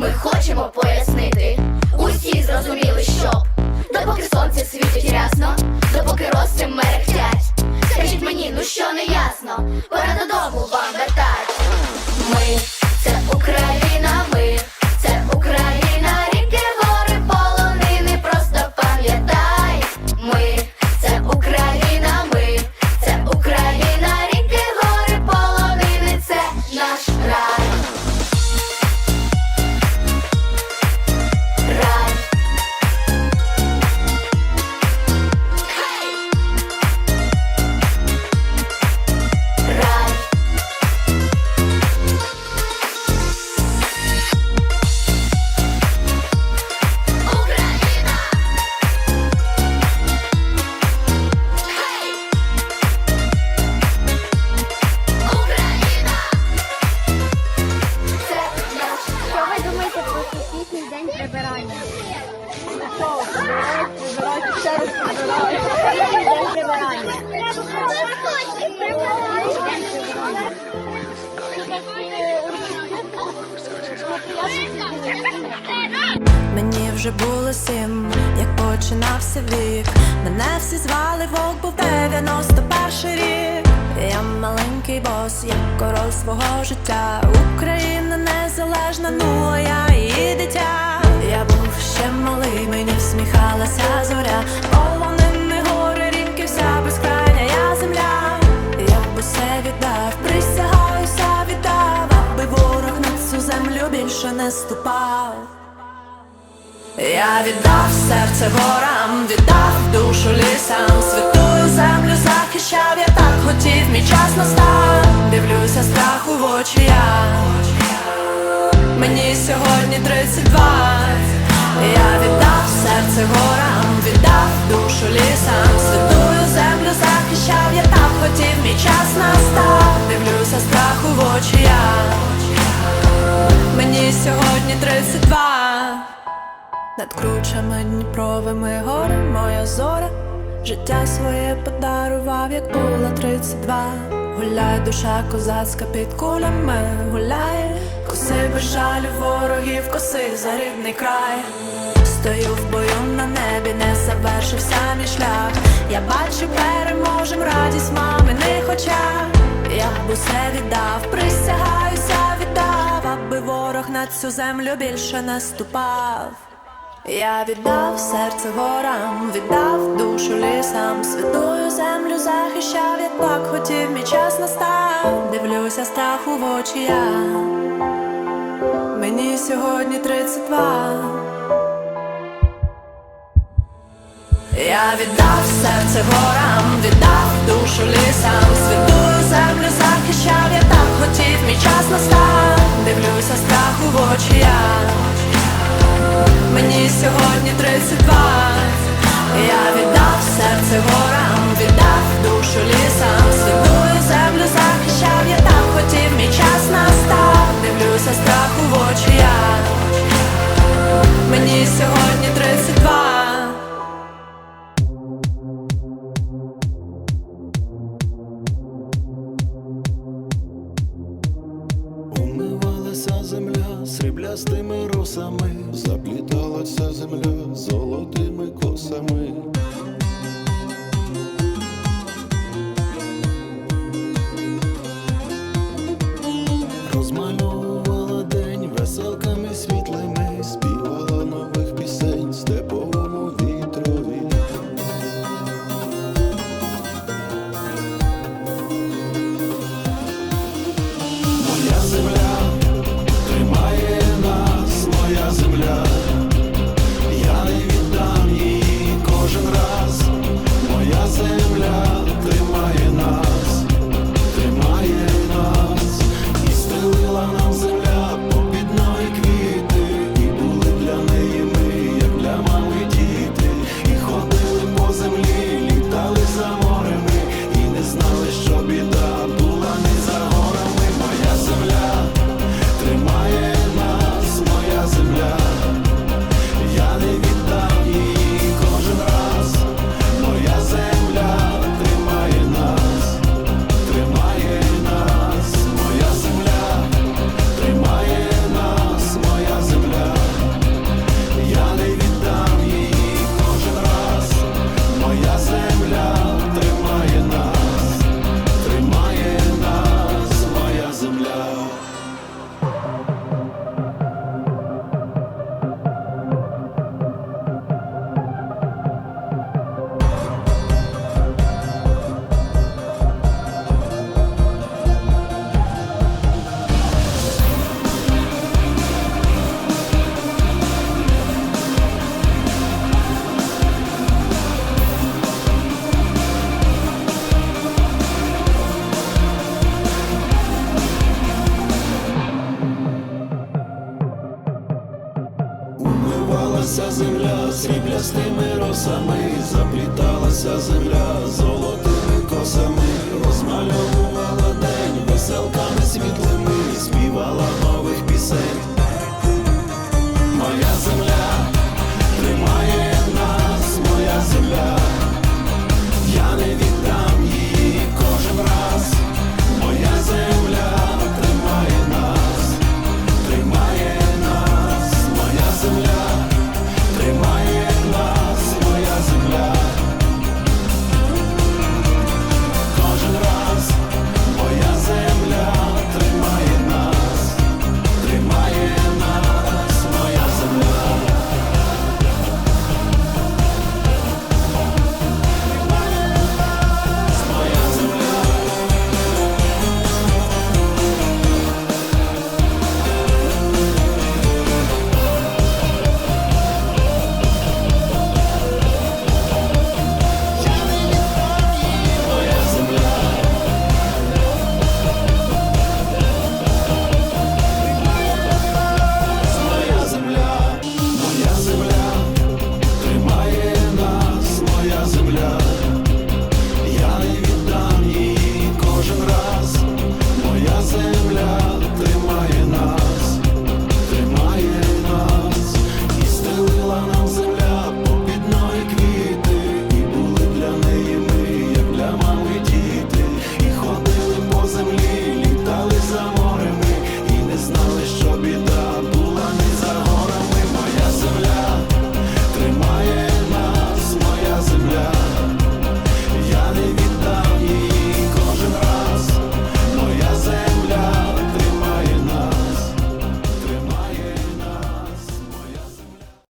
Ми хочемо пояснити, усі зрозуміли, що допоки сонце світить рясно, допоки роси мерехтять. Скажіть мені, ну що не ясно, пора додому вам вертать. Ми це Україна, Мені вже було сім, як починався вік. Мене всі звали вовк, був 91 рік. Я маленький бос, як король свого життя. Україна незалежна, ну а я її дитя. Я був ще малий, мені всміхалася зоря. Полонини гори, ріки, вся безкрайня я земля. Землю більше не ступав. Я віддав серце горам, віддав душу лісам, святую землю захищав, я так хотів, мій час настав, дивлюся страху в очі я. Мені сьогодні 32 Я віддав серце горам, віддав душу лісам, святую землю захищав, я так хотів, мій час настав, дивлюся страху в очі я Мені сьогодні 32 над кручами Дніпровими гори, моя зоря, життя своє подарував, як було 32 Гуляй, душа козацька під кулями гуляє, коси без жалю ворогів, коси за рідний край. Стою в бою на небі, не завершився мій шлях. Я бачу, переможем радість маминих очах. Я б усе віддав, аби ворог на цю землю більше не ступав. Я віддав серце горам, віддав душу лісам, святую землю захищав, я так хотів, мій час настав, дивлюся страху в очі я. Мені сьогодні 32 Я віддав серце горам, віддав душу лісам, святую землю сріблястими росами, запліталася земля золотими косами. Запліталася земля сріблястими росами, запліталася земля золотими косами розмальовувала.